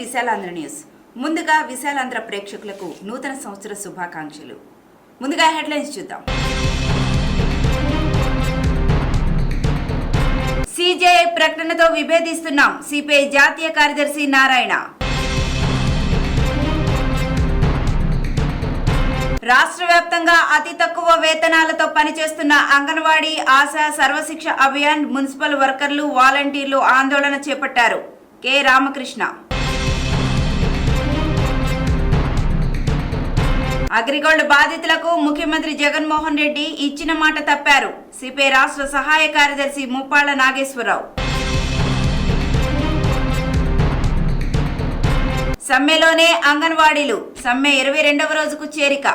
Visalaandhra news. ముందుగా విశాలాంధ్ర ప్రేక్షకులకు నూతన సంవత్సర శుభాకాంక్షలు. ముందుగా హెడ్లైన్స్ చూద్దాం. సిజేఐ ప్రకటనతో విభేదిస్తున్నాం. సిపిఐ జాతీయ కార్యదర్శి నారాయణ. రాష్ట్ర వ్యాప్తంగా అతి తక్కువ వేతనాలతో పనిచేస్తున్న అంగన్వాడీ ఆశా సర్వశిక్ష అభియాన్ మున్సిపల్ వర్కర్లు వాలంటీర్లు ఆందోళన చేపట్టారు. కె. రామకృష్ణ. అగ్రిగోల్డ్ బాధితులకు ముఖ్యమంత్రి జగన్మోహన్ రెడ్డి ఇచ్చిన మాట తప్పారు. సిపిఐ రాష్ట్ర సహాయ కార్యదర్శి ముప్పాళ్ళ నాగేశ్వరరావు. సమ్మెలోనే అంగన్వాడీలు. సమ్మె ఇరవై రెండవ రోజుకు చేరిక.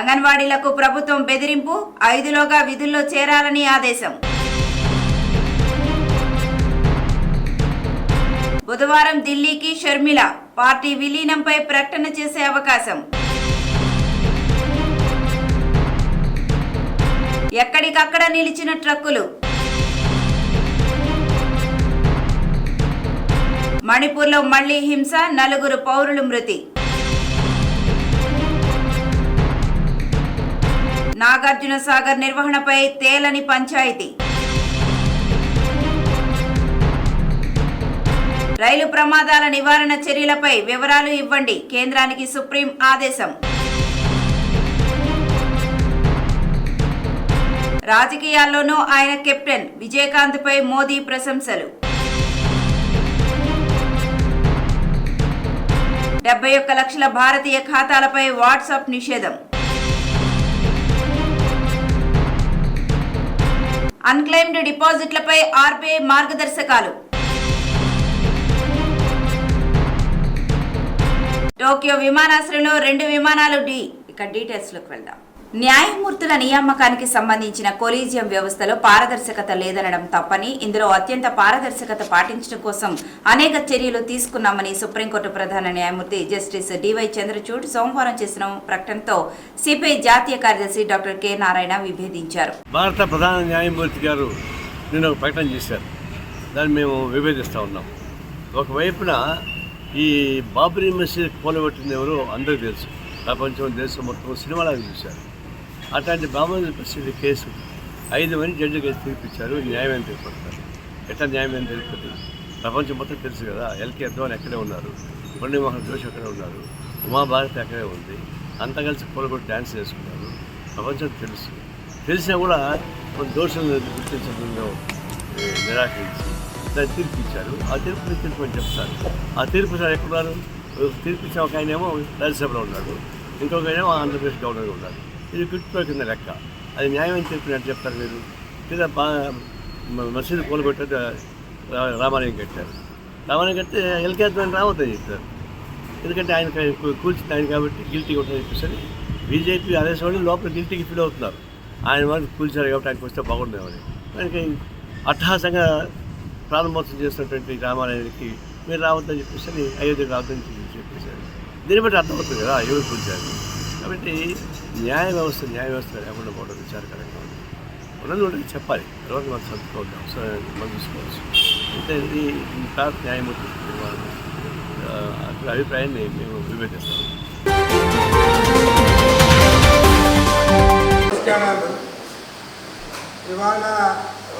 అంగన్వాడీలకు ప్రభుత్వం బెదిరింపు ఐదులోగా విధుల్లో చేరాలని ఆదేశం. బుధవారం ఢిల్లీకి షర్మిల. పార్టీ విలీనంపై ప్రకటన చేసే అవకాశం. ఎక్కడికక్కడ నిలిచిన ట్రక్కులు. మణిపూర్లో మళ్ళీ హింస నలుగురు పౌరులు మృతి. నాగార్జున సాగర్ నిర్వహణపై తేలని పంచాయతీ. రైలు ప్రమాదాల నివారణ చర్యలపై వివరాలు ఇవ్వండి. కేంద్రానికి సుప్రీం ఆదేశం. రాజకీయాల్లోనూ ఆయన కెప్టెన్. విజయకాంత్పై మోదీ ప్రశంసలు. డెబ్బై ఒక్క లక్షల భారతీయ ఖాతాలపై వాట్సాప్ నిషేధం. అన్క్లెయిమ్డ్ డిపాజిట్లపై ఆర్బీఐ మార్గదర్శకాలు. టోక్యో విమానాశ్రయంలో రెండు విమానాలు డి ఇక డీటెయిల్స్లోకి వెళ్దాం. న్యాయమూర్తుల నియామకానికి సంబంధించిన కొలీజియం వ్యవస్థలో పారదర్శకత లేదనడం తప్పని ఇందులో అత్యంత పారదర్శకత పాటించడం కోసం అనేక చర్యలు తీసుకున్నామని సుప్రీంకోర్టు ప్రధాన న్యాయమూర్తి జస్టిస్ డివై చంద్రచూడ్ సోమవారం చేసిన ప్రకటనతో సిపిఐ జాతీయ కార్యదర్శి డాక్టర్ కె. నారాయణ విభేదించారు. భారత ప్రధాన న్యాయమూర్తి గారు నిన్న ఒక ప్రకటన చేశారు. దాన్ని మేము విభేదిస్తూ ఉన్నాం. ఒకవైపున ఈ బాబరీ మసీద్ కూలబెట్టిన ఎవరో అందరికీ తెలుసు. ప్రపంచం దేశం మొత్తం సినిమాలాగా చూశారు. అట్లాంటి బాబరీ మసీద్ కేసు ఐదు మంది జడ్జికి కేసు తీర్పిచ్చారు. న్యాయం తీర్పడతారు ఎట్లా న్యాయం తెలుపుతుంది ప్రపంచం మొత్తం తెలుసు కదా. ఎల్కే అద్వాన్ ఎక్కడే ఉన్నారు? మురళీమోహన్ జోషి అక్కడే ఉన్నారు? ఉమాభారతి అక్కడే ఉంది? అంతా కలిసి కూలగొట్టి డ్యాన్స్ చేసుకున్నారు. ప్రపంచం తెలుసు. తెలిసినా కూడా కొన్ని దోషులను గుర్తించడంలో నిరాకరించి దాన్ని తీర్పు ఇచ్చారు ఆ తీర్పు తీర్పు అని చెప్తారు. ఆ తీర్పు సార్ ఎక్కడున్నారు? తీర్పు ఇచ్చిన ఒక ఆయనేమో రాజ్యసభలో ఉన్నాడు. ఇంకొక ఆయనేమో ఆంధ్రప్రదేశ్ గవర్నర్ ఉన్నాడు. ఇది గుర్తుపై కింద లెక్క. అది న్యాయం అని చెప్పినట్టు చెప్తారు మీరు. లేదా బా మసీదు కూలగొట్టే రామాలయం కట్టారు. రామాలయం కడితే ఎల్కేద్వాని రావద్దని చెప్తారు ఎందుకంటే ఆయన కూల్చింది ఆయన కాబట్టి గిల్టీ ఉంటుందని చెప్పేసి బీజేపీ అదే వాళ్ళు లోపల గిల్టీకి ఫీల్ అవుతున్నారు. ఆయన వాళ్ళు కూల్చారు కాబట్టి ఆయనకు వస్తే బాగుండేమని. ఆయనకి అట్టహాసంగా ప్రారంభోత్సవం చేస్తున్నటువంటి రామాలయానికి మీరు రావద్దని చెప్పేసి అయోధ్య రావద్దని చెప్పి- చెప్పేశారు. దీన్ని బట్టి అర్థమవుతుంది కదా ఎవరు కూల్చారు కాబట్టి న్యాయ వ్యవస్థ న్యాయ వ్యవస్థ లేకుండా పోవడం విచారకరంగా ఉంది. ఉన్నది చెప్పాలి. తర్వాత మనం సర్దుకోవద్దాం. అవసరం మనం చూసుకోవచ్చు. అంటే ఇది ఇంకా న్యాయమూర్తి అక్కడ అభిప్రాయాన్ని మేము విభేదిస్తాము ఇవాళ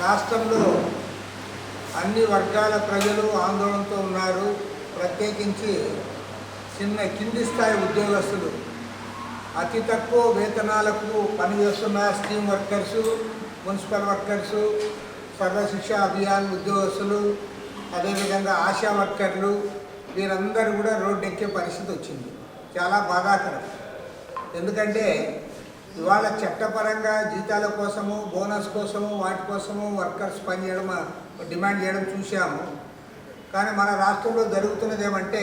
రాష్ట్రంలో అన్ని వర్గాల ప్రజలు ఆందోళనతో ఉన్నారు. ప్రత్యేకించి చిన్న కింది స్థాయి ఉద్యోగస్తులు. అతి తక్కువ వేతనాలకు పనిచేస్తున్న scheme workers municipal workers Sarva Shiksha Abhiyan ఉద్యోగస్తులు అదేవిధంగా ఆశా వర్కర్లు వీరందరూ కూడా రోడ్డు ఎక్కే పరిస్థితి వచ్చింది. చాలా బాధాకరం. ఎందుకంటే ఇవాళ చట్టపరంగా జీతాల కోసము బోనస్ కోసము వాటి కోసము వర్కర్స్ పనిచేయడం డిమాండ్ చేయడం చూసాము కానీ మన రాష్ట్రంలో జరుగుతున్నది ఏమంటే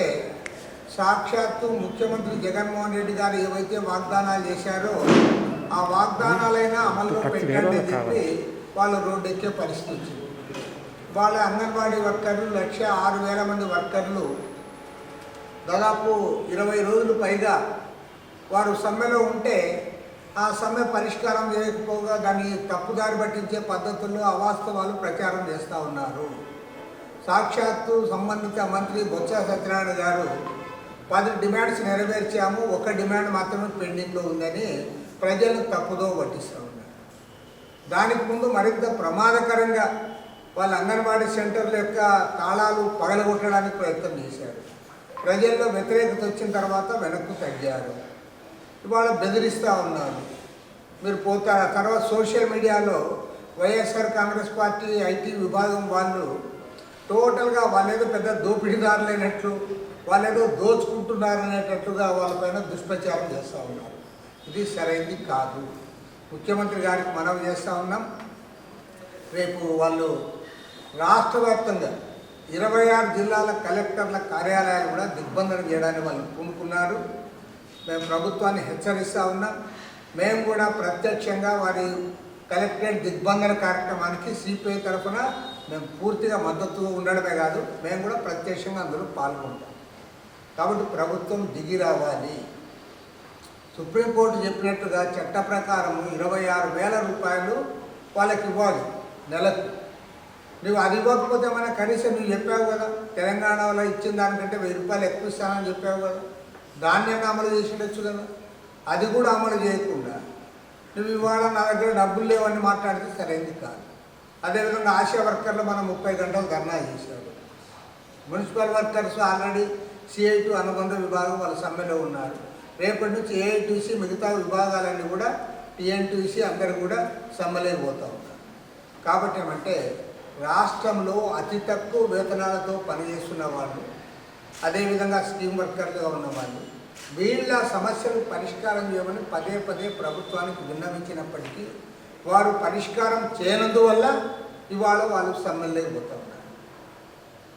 సాక్షాత్తు ముఖ్యమంత్రి జగన్మోహన్ రెడ్డి గారు ఏవైతే వాగ్దానాలు చేశారో ఆ వాగ్దానాలైనా అమల్లో పెట్టండి అని చెప్పి వాళ్ళు రోడ్డు ఎక్కే పరిస్థితి వచ్చింది. వాళ్ళ అంగన్వాడీ వర్కర్లు లక్ష ఆరు వేల మంది వర్కర్లు దాదాపు ఇరవై రోజులు పైగా వారు సమ్మెలో ఉంటే ఆ సమ్మె పరిష్కారం చేయకపోగా దాన్ని తప్పుదారి పట్టించే పద్ధతుల్లో అవాస్తవాలు ప్రచారం చేస్తూ ఉన్నారు. సాక్షాత్తు సంబంధిత మంత్రి బొత్స సత్యనారాయణ గారు పది డిమాండ్స్ నెరవేర్చాము ఒక డిమాండ్ మాత్రమే పెండింగ్లో ఉందని ప్రజలను తప్పుదో పట్టిస్తూ ఉన్నారు. దానికి ముందు మరింత ప్రమాదకరంగా వాళ్ళ అంగన్వాడీ సెంటర్ల యొక్క తాళాలు పగలగొట్టడానికి ప్రయత్నం చేశారు. ప్రజల్లో వ్యతిరేకత వచ్చిన తర్వాత వెనక్కు తగ్గారు. ఇవాళ బెదిరిస్తూ ఉన్నారు. మీరు పోతారు తర్వాత సోషల్ మీడియాలో వైఎస్ఆర్ కాంగ్రెస్ పార్టీ ఐటీ విభాగం వాళ్ళు టోటల్గా వాళ్ళేదో పెద్ద దోపిడీదారులైనట్లు వాళ్ళేదో దోచుకుంటున్నారనేటట్లుగా వాళ్ళపైన దుష్ప్రచారం చేస్తూ ఉన్నారు. ఇది సరైనది కాదు. ముఖ్యమంత్రి గారికి మనవి చేస్తూ ఉన్నాం. రేపు వాళ్ళు రాష్ట్ర వ్యాప్తంగా ఇరవై ఆరు జిల్లాల కలెక్టర్ల కార్యాలయాలు కూడా దిగ్బంధనం చేయడానికి వాళ్ళు పూనుకున్నారు మేము ప్రభుత్వాన్ని హెచ్చరిస్తూ ఉన్నాం. మేము కూడా ప్రత్యక్షంగా వారి కలెక్టరేట్ దిగ్బంధన కార్యక్రమానికి సిపిఐ తరఫున మేము పూర్తిగా మద్దతు ఉండడమే కాదు మేము కూడా ప్రత్యక్షంగా అందులో పాల్గొంటాం. కాబట్టి ప్రభుత్వం దిగి రావాలి. సుప్రీంకోర్టు చెప్పినట్టుగా చట్ట ప్రకారం ఇరవై ఆరు వేల రూపాయలు వాళ్ళకి ఇవ్వాలి నెలకు. నువ్వు అది ఇవ్వకపోతే మన కనీసం నువ్వు చెప్పావు కదా తెలంగాణలో ఇచ్చిన దానికంటే వెయ్యి రూపాయలు ఎక్కువ ఇస్తానని చెప్పావు కదా. దాన్ని అమలు చేసి ఉండొచ్చు కదా? అది కూడా అమలు చేయకుండా నువ్వు ఇవాళ నా దగ్గర డబ్బులు లేవని మాట్లాడితే సరైనది కాదు? అదేవిధంగా ఆశా వర్కర్లు మనం ముప్పై గంటలు ధర్నా చేశారు. మున్సిపల్ వర్కర్స్ ఆల్రెడీ సిఐటి అనుబంధ విభాగం వాళ్ళ సమ్మెలో ఉన్నారు. రేపటి నుంచి ఏఐటీసీ మిగతా విభాగాలన్నీ కూడా టీఎన్టీసీ అందరు కూడా సమ్మెలే పోతూ ఉన్నారు. కాబట్టి ఏమంటే రాష్ట్రంలో అతి తక్కువ వేతనాలతో పనిచేస్తున్న వాళ్ళు అదేవిధంగా స్కీమ్ వర్కర్లుగా ఉన్నవాళ్ళు వీళ్ళ సమస్యలు పరిష్కారం చేయమని పదే పదే ప్రభుత్వానికి విన్నవించినప్పటికీ వారు పరిష్కారం చేయనందువల్ల ఇవాళ వాళ్ళు సమ్మెల్లోకి పోతా ఉన్నారు.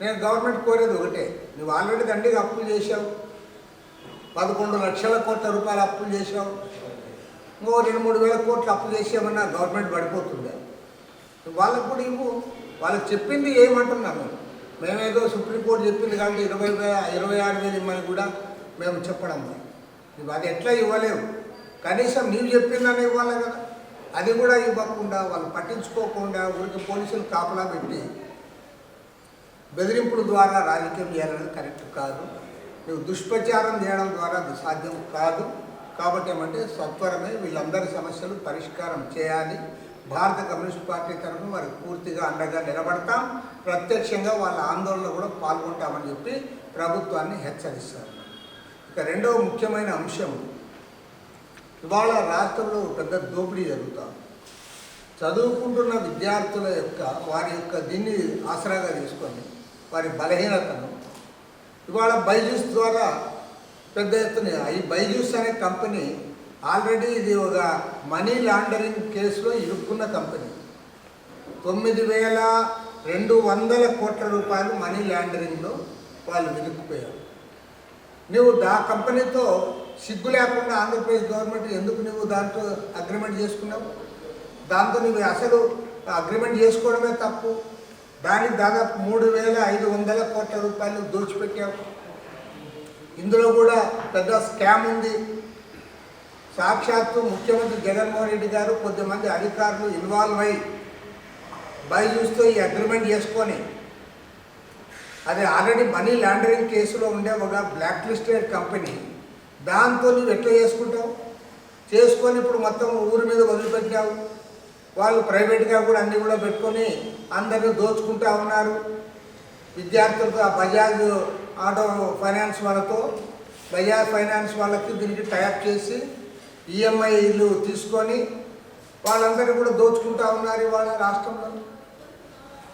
నేను గవర్నమెంట్ కోరేది ఒకటే నువ్వు ఆల్రెడీ దండిగా అప్పులు చేశావు. పదకొండు లక్షల కోట్ల రూపాయలు అప్పులు చేశావు. ఇంకో రెండు మూడు వేల కోట్లు అప్పు చేసామన్నా గవర్నమెంట్ పడిపోతుండే వాళ్ళకు కూడా ఇవ్వు. వాళ్ళకి చెప్పింది ఏమంటున్నాను మేమేదో సుప్రీంకోర్టు చెప్పింది కాబట్టి ఇరవై ఇరవై ఆరు వేలు ఇమ్మని కూడా మేము చెప్పడం ఇవి అది ఎట్లా ఇవ్వలేవు కనీసం నీవు చెప్పిందని ఇవ్వాలి కదా. అది కూడా ఇవ్వకుండా వాళ్ళు పట్టించుకోకుండా ఊరికి పోలీసులు కాపలా పెట్టి బెదిరింపుల ద్వారా రాజకీయం చేయాలనేది కరెక్ట్ కాదు. నువ్వు దుష్ప్రచారం చేయడం ద్వారా అది సాధ్యం కాదు. కాబట్టి ఏమంటే సత్వరమే వీళ్ళందరి సమస్యలు పరిష్కారం చేయాలి. భారత కమ్యూనిస్ట్ పార్టీ తరఫున వారికి పూర్తిగా అండగా నిలబడతాం. ప్రత్యక్షంగా వాళ్ళ ఆందోళనలో కూడా పాల్గొంటామని చెప్పి ప్రభుత్వాన్ని హెచ్చరిస్తారు. ఇక రెండవ ముఖ్యమైన అంశం ఇవాళ రాష్ట్రంలో పెద్ద దోపిడీ జరుగుతాం చదువుకుంటున్న విద్యార్థుల యొక్క వారి యొక్క దీన్ని ఆసరాగా తీసుకొని వారి బలహీనతను. ఇవాళ బైజూస్ ద్వారా పెద్ద ఎత్తున ఈ బైజూస్ అనే కంపెనీ ఆల్రెడీ ఇది ఒక మనీ లాండరింగ్ కేసులో ఇరుక్కున్న కంపెనీ. తొమ్మిది వేల రెండు వందల కోట్ల రూపాయలు మనీ లాండరింగ్లో వాళ్ళు ఇరుక్కుపోయారు నువ్వు దా కంపెనీతో సిగ్గు లేకుండా ఆంధ్రప్రదేశ్ గవర్నమెంట్ ఎందుకు నువ్వు దాంతో అగ్రిమెంట్ చేసుకున్నావు? దాంతో నువ్వు అసలు అగ్రిమెంట్ చేసుకోవడమే తప్పు. దానికి దాదాపు మూడు వేల ఐదు వందల కోట్ల రూపాయలు దోచిపెట్టావు. ఇందులో కూడా పెద్ద స్కామ్ ఉంది. సాక్షాత్తు ముఖ్యమంత్రి జగన్మోహన్ రెడ్డి గారు కొద్దిమంది అధికారులు ఇన్వాల్వ్ అయి బైజూస్తో ఈ అగ్రిమెంట్ చేసుకొని అది ఆల్రెడీ మనీ లాండరింగ్ కేసులో ఉండే ఒక బ్లాక్ లిస్టెడ్ కంపెనీ దాంతో నువ్వు ఎట్లా చేసుకుంటావు? చేసుకొని ఇప్పుడు మొత్తం ఊరి మీద వదిలిపెట్టావు. వాళ్ళు ప్రైవేట్గా కూడా అన్నీ కూడా పెట్టుకొని అందరినీ దోచుకుంటా ఉన్నారు. విద్యార్థులతో ఆ బజాజ్ ఆటో ఫైనాన్స్ వాళ్ళతో బజాజ్ ఫైనాన్స్ వాళ్ళకి దీనికి టైప్ చేసి ఈఎంఐలు తీసుకొని వాళ్ళందరూ కూడా దోచుకుంటా ఉన్నారు ఇవాళ రాష్ట్రంలో.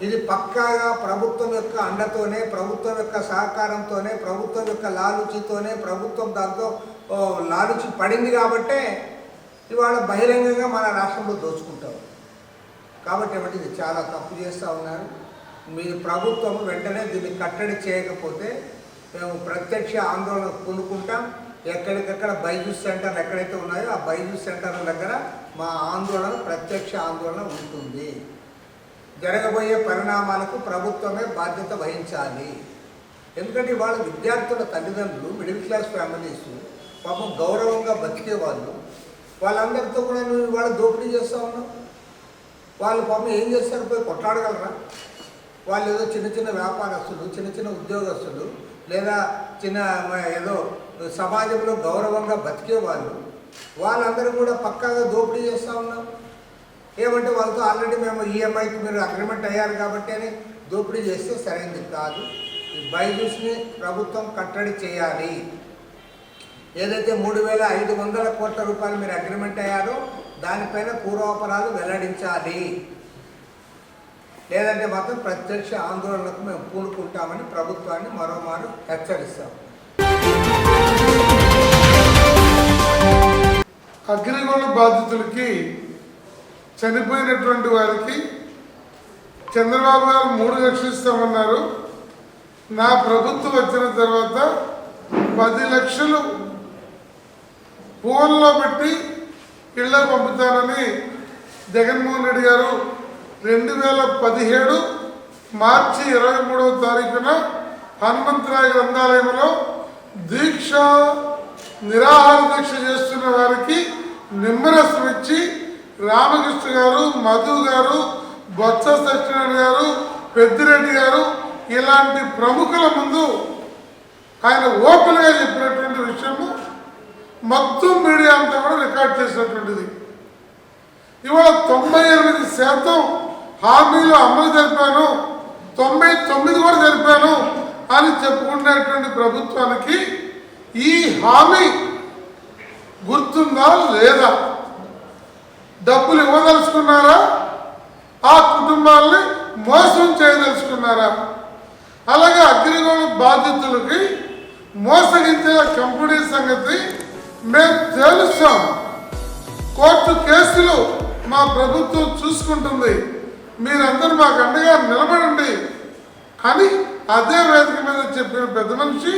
ఇది పక్కాగా ప్రభుత్వం యొక్క అండతోనే ప్రభుత్వం యొక్క సహకారంతోనే ప్రభుత్వం యొక్క లాలుచితోనే ప్రభుత్వం దాంతో లాలుచి పడింది కాబట్టే ఇవాళ బహిరంగంగా మన రాష్ట్రంలో దోచుకుంటాం. కాబట్టి ఏమంటే ఇది చాలా తప్పు చేస్తూ ఉన్నారు. మీ ప్రభుత్వం వెంటనే దీన్ని కట్టడి చేయకపోతే మేము ప్రత్యక్ష ఆందోళన కొనుక్కుంటాం ఎక్కడికక్కడ బైజూస్ సెంటర్లు ఎక్కడైతే ఉన్నాయో ఆ బైజూస్ సెంటర్ల దగ్గర మా ఆందోళన ప్రత్యక్ష ఆందోళన ఉంటుంది. జరగబోయే పరిణామాలకు ప్రభుత్వమే బాధ్యత వహించాలి. ఎందుకంటే వాళ్ళ విద్యార్థుల తల్లిదండ్రులు మిడిల్ క్లాస్ ఫ్యామిలీస్ పాపం గౌరవంగా బతికే వాళ్ళు వాళ్ళందరితో కూడా నువ్వు ఇవాళ దోపిడీ చేస్తూ ఉన్నావు. వాళ్ళు పాపం ఏం చేస్తారు? పోయి కొట్లాడగలరా? వాళ్ళు ఏదో చిన్న చిన్న వ్యాపారస్తులు చిన్న చిన్న ఉద్యోగస్తులు లేదా చిన్న ఏదో సమాజంలో గౌరవంగా బతికే వాళ్ళు వాళ్ళందరూ కూడా పక్కాగా దోపిడీ చేస్తూ ఉన్నాం ఏమంటే వాళ్ళతో ఆల్రెడీ మేము ఈఎంఐకి మీరు అగ్రిమెంట్ అయ్యారు కాబట్టి అని దోపిడీ చేస్తే సరైనది కాదు. ఈ బైజూస్ని ప్రభుత్వం కట్టడి చేయాలి. ఏదైతే మూడు వేల ఐదు వందల కోట్ల రూపాయలు మీరు అగ్రిమెంట్ అయ్యారో దానిపైన పూర్వాపరాలు వెల్లడించాలి. లేదంటే మాత్రం ప్రత్యక్ష ఆందోళనకు మేము పూనుకుంటామని ప్రభుత్వాన్ని మరోమారు హెచ్చరిస్తాం. అగ్నిగోళ బాధితులకి చనిపోయినటువంటి వారికి చంద్రబాబు గారు మూడు లక్షలు ఇస్తామన్నారు నా ప్రభుత్వం వచ్చిన తర్వాత పది లక్షలు ఫోన్లో పెట్టి ఇళ్ళకు పంపుతానని జగన్మోహన్ రెడ్డి గారు రెండు వేల పదిహేడు మార్చి ఇరవై మూడవ తారీఖున హనుమంతరాయ గ్రంథాలయంలో దీక్ష నిరాహార దీక్ష చేస్తున్న వారికి నిమ్మరసం ఇచ్చి రామకృష్ణ గారు మధు గారు బొత్స సత్యనారాయణ గారు పెద్దిరెడ్డి గారు ఇలాంటి ప్రముఖుల ముందు ఆయన ఓపెన్గా చెప్పినటువంటి విషయము మొత్తం మీడియా అంతా కూడా రికార్డ్ చేసినటువంటిది. ఇవాళ తొంభై ఎనిమిది శాతం హామీలు అమలు జరిపాను తొంభై తొమ్మిది కూడా జరిపాను అని చెప్పుకునేటువంటి ప్రభుత్వానికి ఈ హామీ గుర్తుందా లేదా? డబ్బులు ఇవ్వదలుచుకున్నారా? ఆ కుటుంబాలని మోసం చేయదలుచుకున్నారా? అలాగే అగ్రిగోళ బాధితులకి మోసగించే కంపెనీ సంగతి మేము తెలుస్తాం. కోర్టు కేసులు మా ప్రభుత్వం చూసుకుంటుంది. మీరందరూ మాకు అండగా నిలబడండి. అని అదే వేదిక మీద చెప్పిన పెద్ద మనిషి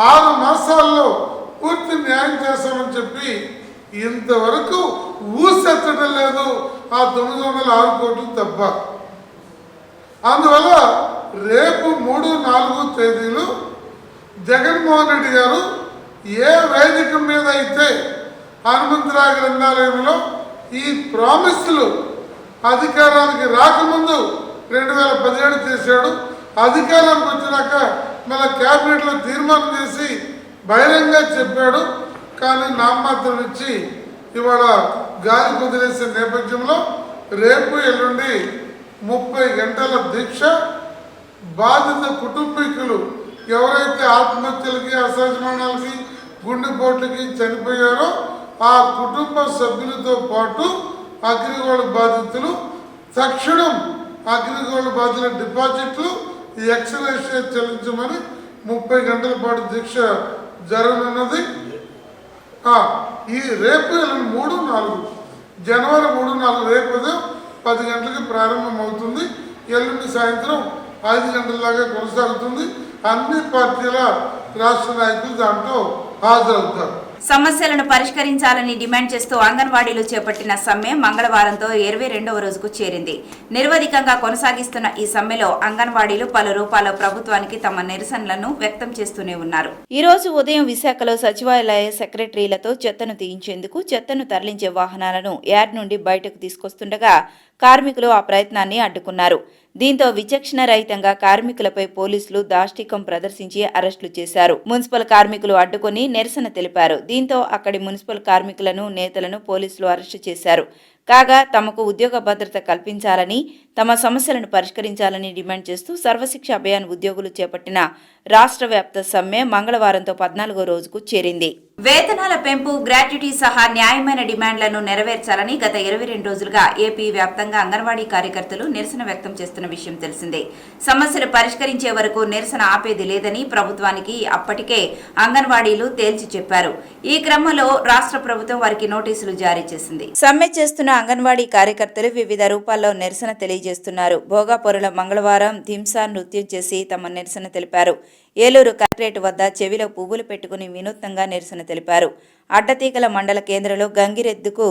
ఆరు మాసాల్లో పూర్తి న్యాయం చేస్తామని చెప్పి ఇంతవరకు ఊసెత్తడం లేదు ఆ తొమ్మిది వందల ఆరు కోట్లు తప్ప. అందువల్ల రేపు మూడు నాలుగు తేదీలు జగన్మోహన్ రెడ్డి గారు ఏ వేదిక మీద అయితే హనుమంతరాయ గ్రంథాలయంలో ఈ ప్రామిస్లు అధికారానికి రాకముందు రెండు వేల పదిహేడు చేశాడు అధికారానికి వచ్చినాక మళ్ళీ క్యాబినెట్లో తీర్మానం చేసి బహిరంగ చెప్పాడు. కానీ నామమాత్రం ఇచ్చి ఇవాళ గాలి కుదిరేసే నేపథ్యంలో రేపు ఎల్లుండి ముప్పై గంటల దీక్ష బాధిత కుటుంబీకులు ఎవరైతే ఆత్మహత్యలకి అసహజమానాలకి గుండెపోట్లకి చనిపోయారో ఆ కుటుంబ సభ్యులతో పాటు అగ్రిగోల్డ్ బాధితులు తక్షణం అగ్రిగోల్డ్ బాధితుల డిపాజిట్లు ఎక్సలేషన్ చెల్లించమని ముప్పై గంటల పాటు దీక్ష జరగనున్నది. ఈ రేపు ఎల్లుండి మూడు నాలుగు జనవరి మూడు నాలుగు రేపు ఉదయం పది గంటలకి ప్రారంభమవుతుంది. ఎల్లుండి సాయంత్రం ఐదు గంటల దాకా కొనసాగుతుంది. అన్ని పార్టీల రాష్ట్ర నాయకులు దాంట్లో హాజరవుతారు. సమస్యలను పరిష్కరించాలని డిమాండ్ చేస్తూ అంగన్వాడీలు చేపట్టిన సమ్మె మంగళవారంతో ఇరవై రెండవ రోజుకు చేరింది. నిర్వధికంగా కొనసాగిస్తున్న ఈ సమ్మెలో అంగన్వాడీలు పలు రూపాల్లో ప్రభుత్వానికి తమ నిరసనలను వ్యక్తం చేస్తూనే ఉన్నారు. ఈ రోజు ఉదయం విశాఖలో సచివాలయ సెక్రటరీలతో చెత్తను తీయించేందుకు చెత్తను తరలించే వాహనాలను యార్డ్ నుండి బయటకు తీసుకొస్తుండగా కార్మికులు ఆ ప్రయత్నాన్ని అడ్డుకున్నారు. దీంతో విచక్షణ రహితంగా కార్మికులపై పోలీసులు దాష్టికం ప్రదర్శించి అరెస్టులు చేశారు. మున్సిపల్ కార్మికులు అడ్డుకుని నిరసన తెలిపారు. దీంతో అక్కడి మున్సిపల్ కార్మికులను నేతలను పోలీసులు అరెస్టు చేశారు. కాగా తమకు ఉద్యోగ భద్రత కల్పించాలని తమ సమస్యలను పరిష్కరించాలని డిమాండ్ చేస్తూ సర్వశిక్ష అభియాన్ ఉద్యోగులు చేపట్టిన రాష్ట్ర వ్యాప్త సమ్మె మంగళవారంతో పద్నాలుగో రోజుకు చేరింది. వేతనాల పెంపు గ్రాట్యుటీ సహా న్యాయమైన డిమాండ్లను నెరవేర్చాలని గత ఇరవై రెండు రోజులుగా ఏపీ వ్యాప్తంగా అంగన్వాడీ కార్యకర్తలు నిరసన వ్యక్తం చేస్తున్న విషయం తెలిసిందే. సమస్యలు పరిష్కరించే వరకు నిరసన ఆపేది లేదని ప్రభుత్వానికి అప్పటికే అంగన్వాడీలు తేల్చి చెప్పారు. ఈ క్రమంలో రాష్ట్ర ప్రభుత్వం వారికి నోటీసులు జారీ చేసింది. సమ్మె చేస్తున్న అంగన్వాడీ కార్యకర్తలు వివిధ రూపాల్లో నిరసన తెలియజేస్తున్నారు. భోగాపురంలో మంగళవారం ధింసా నృత్యం చేసి తమ నిరసన తెలిపారు. ఏలూరు కలెక్టరేట్ వద్ద చెవిలో పువ్వులు పెట్టుకుని వినూత్నంగా నిరసన తెలిపారు. అడ్డతీగల మండల కేంద్రంలో గంగిరెద్దుకు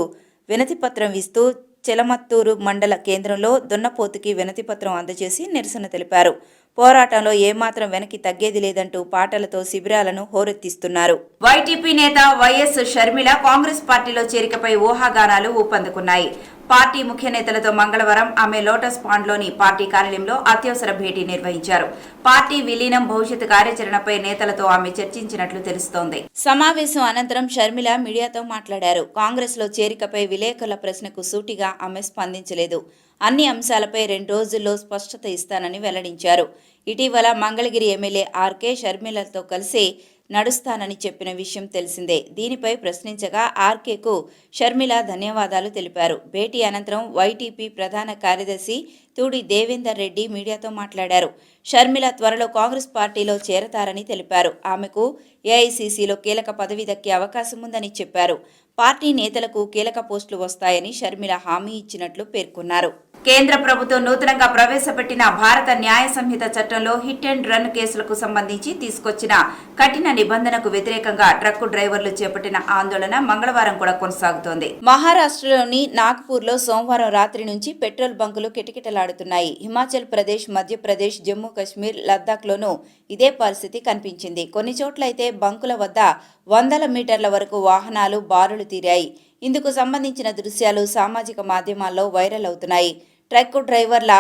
వినతిపత్రం ఇస్తూ చెలమత్తూరు మండల కేంద్రంలో దున్నపోతుకి వినతిపత్రం అందజేసి నిరసన తెలిపారు. పోరాటంలో ఏమాత్రం వెనక్కి తగ్గేది లేదంటూ పాటలతో శిబిరాలను హోరెత్తిస్తున్నారు. వైటీపీ నేత వైఎస్ షర్మిల కాంగ్రెస్ పార్టీలో చేరికపై ఊహాగానాలు ఊపందుకున్నాయి. పార్టీ ముఖ్య నేతలతో మంగళవారం ఆమె లోటస్ పాండ్లోని పార్టీ కార్యాలయంలో అత్యవసర భేటీ నిర్వహించారు. పార్టీ విలీనం భవిష్యత్ కార్యాచరణపై నేతలతో ఆమె చర్చించినట్లు తెలుస్తోంది. సమావేశం అనంతరం షర్మిల మీడియాతో మాట్లాడారు. కాంగ్రెస్లో చేరికపై విలేకరుల ప్రశ్నకు సూటిగా ఆమె స్పందించలేదు. అన్ని అంశాలపై రెండు రోజుల్లో స్పష్టత ఇస్తానని వెల్లడించారు. ఇటీవల మంగళగిరి ఎమ్మెల్యే ఆర్కే షర్మిలతో కలిసి నడుస్తానని చెప్పిన విషయం తెలిసిందే. దీనిపై ప్రశ్నించగా ఆర్కేకు షర్మిల ధన్యవాదాలు తెలిపారు. భేటీ అనంతరం వైటీపీ ప్రధాన కార్యదర్శి తూడి దేవేందర్ రెడ్డి మీడియాతో మాట్లాడారు. షర్మిల త్వరలో కాంగ్రెస్ పార్టీలో చేరతారని తెలిపారు. ఆమెకు ఏఐసీసీలో కీలక పదవి దక్కే అవకాశం ఉందని చెప్పారు. పార్టీ నేతలకు కీలక పోస్టులు వస్తాయని షర్మిల హామీ ఇచ్చినట్లు పేర్కొన్నారు. కేంద్ర ప్రభుత్వం నూతనంగా ప్రవేశపెట్టిన భారత న్యాయ సంహిత చట్టంలో హిట్ అండ్ రన్ కేసులకు సంబంధించి తీసుకొచ్చిన కఠిన నిబంధనకు వ్యతిరేకంగా ట్రక్కు డ్రైవర్లు చేపట్టిన ఆందోళన మంగళవారం కూడా కొనసాగుతోంది. మహారాష్ట్రలోని నాగ్పూర్లో సోమవారం రాత్రి నుంచి పెట్రోల్ బంకులు కిటకిటలాడుతున్నాయి. హిమాచల్ ప్రదేశ్ మధ్యప్రదేశ్ జమ్మూ కాశ్మీర్ లద్దాఖ్లోనూ ఇదే పరిస్థితి కనిపించింది. కొన్ని చోట్లయితే బంకుల వద్ద వందల మీటర్ల వరకు వాహనాలు బారులు తీరాయి. ఇందుకు సంబంధించిన దృశ్యాలు సామాజిక మాధ్యమాల్లో వైరల్ అవుతున్నాయి. ట్రక్ డ్రైవర్ల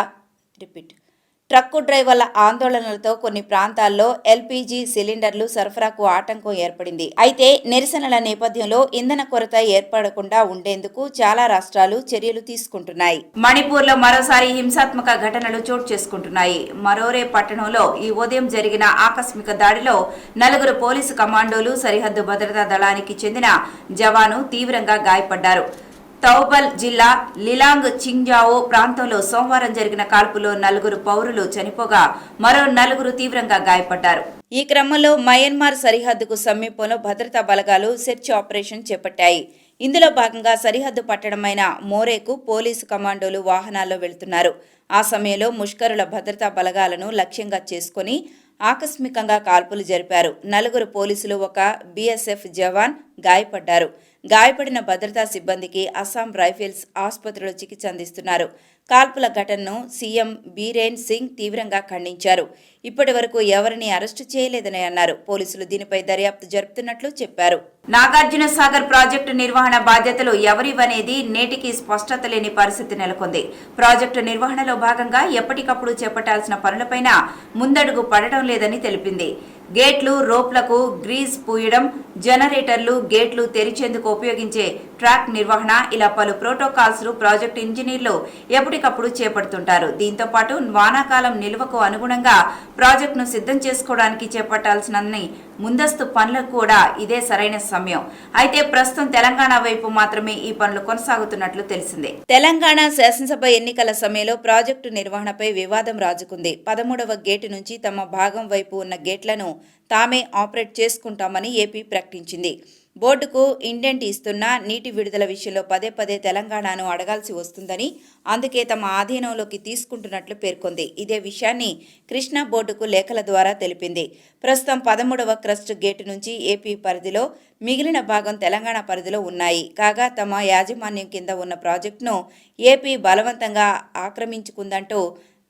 రిపీట్ ట్రక్కు డ్రైవర్ల ఆందోళనలతో కొన్ని ప్రాంతాల్లో ఎల్పీజీ సిలిండర్లు సరఫరాకు ఆటంకం ఏర్పడింది. అయితే నిరసనల నేపథ్యంలో ఇంధన కొరత ఏర్పడకుండా ఉండేందుకు చాలా రాష్ట్రాలు చర్యలు తీసుకుంటున్నాయి. మణిపూర్లో మరోసారి హింసాత్మక ఘటనలు చోటు చేసుకుంటున్నాయి. మరోరే పట్టణంలో ఈ ఉదయం జరిగిన ఆకస్మిక దాడిలో నలుగురు పోలీసు కమాండోలు సరిహద్దు భద్రతా దళానికి చెందిన జవాను తీవ్రంగా గాయపడ్డారు. తౌబల్ జిల్లా లిలాంగ్ చింగ్జావో ప్రాంతంలో సోమవారం జరిగిన కాల్పులో నలుగురు పౌరులు చనిపోగా మరో నలుగురు తీవ్రంగా గాయపడ్డారు. ఈ క్రమంలో మయన్మార్ సరిహద్దుకు సమీపంలో భద్రతా బలగాలు సెర్చ్ ఆపరేషన్ చేపట్టాయి. ఇందులో భాగంగా సరిహద్దు పట్టణమైన మోరేకు పోలీసు కమాండోలు వాహనాల్లో వెళ్తున్నారు. ఆ సమయంలో ముష్కరుల భద్రతా బలగాలను లక్ష్యంగా చేసుకుని ఆకస్మికంగా కాల్పులు జరిపారు. నలుగురు పోలీసులు ఒక బీఎస్ఎఫ్ జవాన్ గాయపడ్డారు. గాయపడిన భద్రతా సిబ్బందికి అస్సాం రైఫిల్స్ ఆసుపత్రిలో చికిత్స అందిస్తున్నారు. కాల్పుల ఘటనను సీఎం బీరేన్ సింగ్ తీవ్రంగా ఖండించారు. ఇప్పటి వరకు ఎవరిని అరెస్టు చేయలేదని అన్నారు. పోలీసులు దీనిపై దర్యాప్తు జరుపుతున్నట్లు చెప్పారు. నాగార్జున సాగర్ ప్రాజెక్టు నిర్వహణ బాధ్యతలు ఎవరివనేది నేటికి స్పష్టత లేని పరిస్థితి నెలకొంది. ప్రాజెక్టు నిర్వహణలో భాగంగా ఎప్పటికప్పుడు చేపట్టాల్సిన పనులపైన ముందడుగు పడటం లేదని తెలిపింది. గేట్లు రోప్లకు గ్రీజ్ పూయడం జనరేటర్లు గేట్లు తెరిచేందుకు ఉపయోగించే ట్రాక్ నిర్వహణ ఇలా పలు ప్రోటోకాల్స్ ప్రాజెక్టు ఇంజనీర్లు ఎప్పటికప్పుడు చేపడుతుంటారు. దీంతో పాటు వానాకాలం నిల్వకు అనుగుణంగా ప్రాజెక్టును సిద్ధం చేసుకోవడానికి చేపట్టాల్సినన్ని ముందస్తు పనులకు కూడా ఇదే సరైన సమయం. అయితే ప్రస్తుతం తెలంగాణ వైపు మాత్రమే ఈ పనులు కొనసాగుతున్నట్లు తెలిసింది. తెలంగాణ శాసనసభ ఎన్నికల సమయంలో ప్రాజెక్టు నిర్వహణపై వివాదం రాజుకుంది. పదమూడవ గేటు నుంచి తమ భాగం వైపు ఉన్న గేట్లను తామే ఆపరేట్ చేసుకుంటామని ఏపీ ప్రకటించింది. బోర్డుకు ఇండెంట్ ఇస్తున్నా నీటి విడుదల విషయంలో పదే పదే తెలంగాణను అడగాల్సి వస్తుందని అందుకే తమ ఆధీనంలోకి తీసుకుంటున్నట్లు పేర్కొంది. ఇదే విషయాన్ని కృష్ణా బోర్డుకు లేఖల ద్వారా తెలిపింది. ప్రస్తుతం పదమూడవ క్రస్ట్ గేటు నుంచి ఏపీ పరిధిలో మిగిలిన భాగం తెలంగాణ పరిధిలో ఉన్నాయి. కాగా తమ యాజమాన్యం కింద ఉన్న ప్రాజెక్టును ఏపీ బలవంతంగా ఆక్రమించుకుందంటూ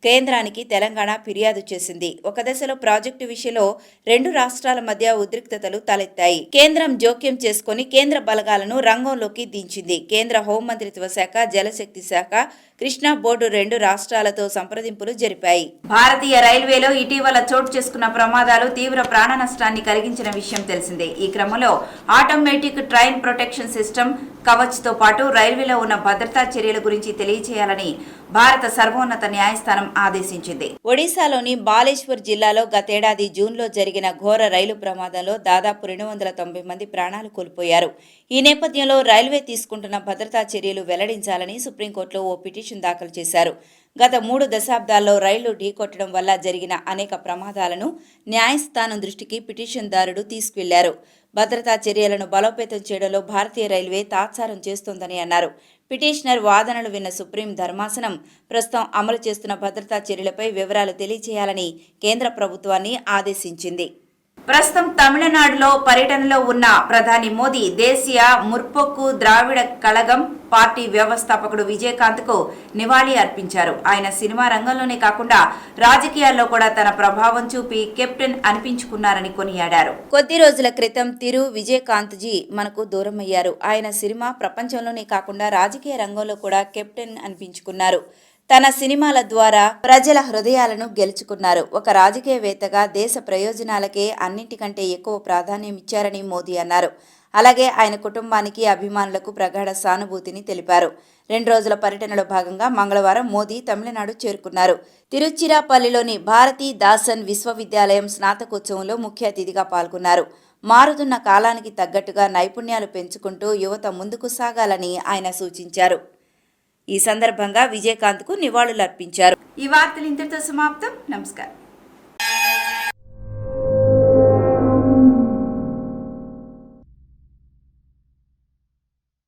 కేంద్రానికి తెలంగాణ ఫిర్యాదు చేసింది. ఒక దశలో ప్రాజెక్టు విషయంలో రెండు రాష్ట్రాల మధ్య ఉద్రిక్తతలు తలెత్తాయి. కేంద్రం జోక్యం చేసుకుని కేంద్ర బలగాలను రంగంలోకి దించింది. కేంద్ర హోంమంత్రిత్వ శాఖ జలశక్తి శాఖ కృష్ణా బోర్డు రెండు రాష్ట్రాలతో సంప్రదింపులు జరిపాయి. భారతీయ రైల్వేలో ఇటీవల చోటు చేసుకున్న ప్రమాదాలు తీవ్ర ప్రాణ నష్టాన్ని కలిగించిన విషయం తెలిసిందే. ఈ క్రమంలో ఆటోమేటిక్ ట్రైన్ ప్రొటెక్షన్ సిస్టమ్ కవచ్తో పాటు రైల్వేలో ఉన్న భద్రతా చర్యల గురించి తెలియజేయాలని భారత సర్వోన్నత న్యాయస్థానం ఆదేశించింది. ఒడిశాలోని బాలేశ్వర్ జిల్లాలో గతేడాది జూన్లో జరిగిన ఘోర రైలు ప్రమాదంలో దాదాపు రెండు వందల తొంభై మంది ప్రాణాలు కోల్పోయారు. ఈ నేపథ్యంలో రైల్వే తీసుకుంటున్న భద్రతా చర్యలు వెల్లడించాలని సుప్రీంకోర్టులో ఓ పిటిషన్ దాఖలు చేశారు. గత మూడు దశాబ్దాల్లో రైళ్ళు ఢీకొట్టడం వల్ల జరిగిన అనేక ప్రమాదాలను న్యాయస్థానం దృష్టికి పిటిషన్దారుడు తీసుకువెళ్ళారు భద్రతా చర్యలను బలోపేతం చేయడంలో భారతీయ రైల్వే తాత్సారం చేస్తోందని అన్నారు. పిటిషనర్ వాదనలు విన్న సుప్రీం ధర్మాసనం ప్రస్తుతం అమలు చేస్తున్న భద్రతా చర్యలపై వివరాలు తెలియజేయాలని కేంద్ర ప్రభుత్వాన్ని ఆదేశించింది. ప్రస్తుతం తమిళనాడులో పర్యటనలో ఉన్న ప్రధాని మోదీ దేశీయ ముర్పొక్కు ద్రావిడ కళగం పార్టీ వ్యవస్థాపకుడు విజయకాంత్కు నివాళి అర్పించారు. ఆయన సినిమా రంగంలోనే కాకుండా రాజకీయాల్లో కూడా తన ప్రభావం చూపి కెప్టెన్ అనిపించుకున్నారని కొనియాడారు. కొద్ది రోజుల క్రితం తిరు విజయకాంత్ జీ మనకు దూరమయ్యారు. ఆయన సినిమా ప్రపంచంలోనే కాకుండా రాజకీయ రంగంలో కూడా కెప్టెన్ అనిపించుకున్నారు. తన సినిమాల ద్వారా ప్రజల హృదయాలను గెలుచుకున్నారు. ఒక రాజకీయవేత్తగా దేశ ప్రయోజనాలకే అన్నింటికంటే ఎక్కువ ప్రాధాన్యం ఇచ్చారని మోదీ అన్నారు. అలాగే ఆయన కుటుంబానికి అభిమానులకు ప్రగాఢ సానుభూతిని తెలిపారు. రెండు రోజుల పర్యటనలో భాగంగా మంగళవారం మోదీ తమిళనాడు చేరుకున్నారు. తిరుచిరాపల్లిలోని భారతీ దాసన్ విశ్వవిద్యాలయం స్నాతకోత్సవంలో ముఖ్య అతిథిగా పాల్గొన్నారు. మారుతున్న కాలానికి తగ్గట్టుగా నైపుణ్యాలు పెంచుకుంటూ యువత ముందుకు సాగాలని ఆయన సూచించారు. ఈ సందర్భంగా విజయకాంత్కు నివాళులర్పించారు. ఈ వార్తలు ఇంతటితో సమాప్తం. నమస్కారం.